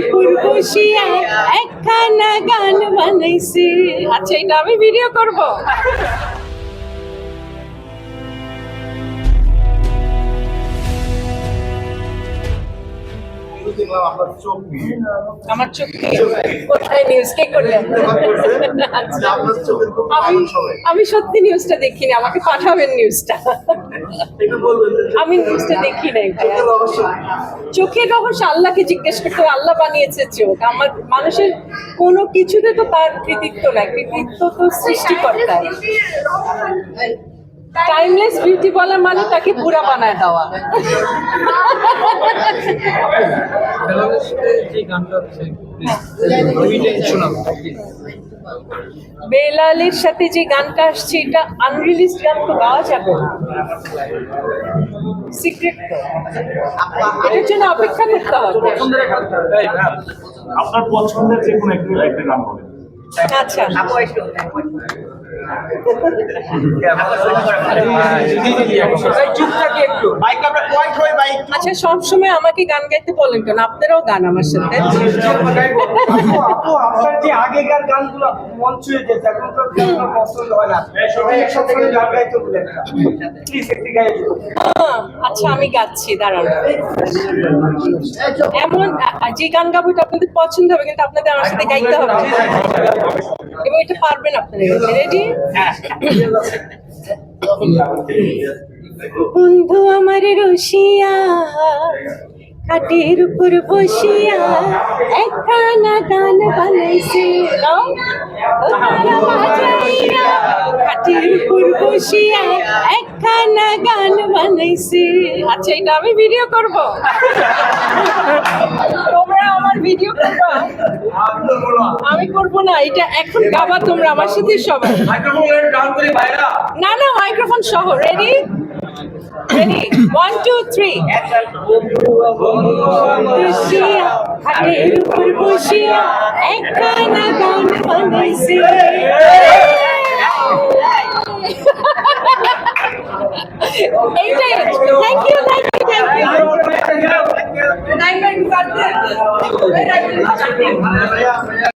উপর বসিয়া একখানা গান বানাইছে আচ্ছা এটা আমি ভিডিও করব আমার চোখ কোথায় নিউজ কে করলেন আমি সত্যি নিউজটা দেখিনি আমাকে পাঠাবেন নিউজটা আমি নিউজটা দেখি নাই চোখে চোখের রহস্য? আল্লাহকে জিজ্ঞেস করতে আল্লাহ বানিয়েছে চোখ। আমার মানুষের কোনো কিছুতে তো তার কৃতিত্ব নাই। কৃতিত্ব তো সৃষ্টিকর্তা। টাইমলেস বিউটি বলার মানে তাকে বুড়া বানায় দেওয়া। বেলালের সাথে যে গানটা আসছে, এটা আনরিলিজ গান তো গাওয়া যাবে সিক্রেট এটার জন্য অপেক্ষা করতে হবে। আপনার পছন্দের যে কোনো একটি গান আচ্ছা। আচ্ছা সবসময় আমাকে গান গাইতে বলেন কেন? আপনারাও গান আমার সাথে। আপু আপনার যে আগেকার গানগুলো মন ছুঁয়ে যেত এখন তো পছন্দ হয় না। একসাথে গান গাইতে। হ্যাঁ, আচ্ছা আমি গাচ্ছি দাঁড়ান। এমন যে গান গাবো এটা আপনাদের পছন্দ হবে কিন্তু আপনাদের আমার সাথে গাইতে হবে। এবং এটা পারবেন আপনারা রেডি বন্ধু আমার রসিয়া খাটের উপর বসিয়া একখানা গান বানাইছে। খাটের উপর বসিয়া একখানা গান বানাইছে। আচ্ছা এটা আমি ভিডিও করব তোমরা আমার ভিডিও করবা আমি করব না এটা এখন গাবা তোমরা আমার সাথে সবাই। না না মাইক্রোফোন সহ ready ready one two three হাটের উপর বসিয়া একখানা গান বানাইছে এইটাই thank you thank you thank you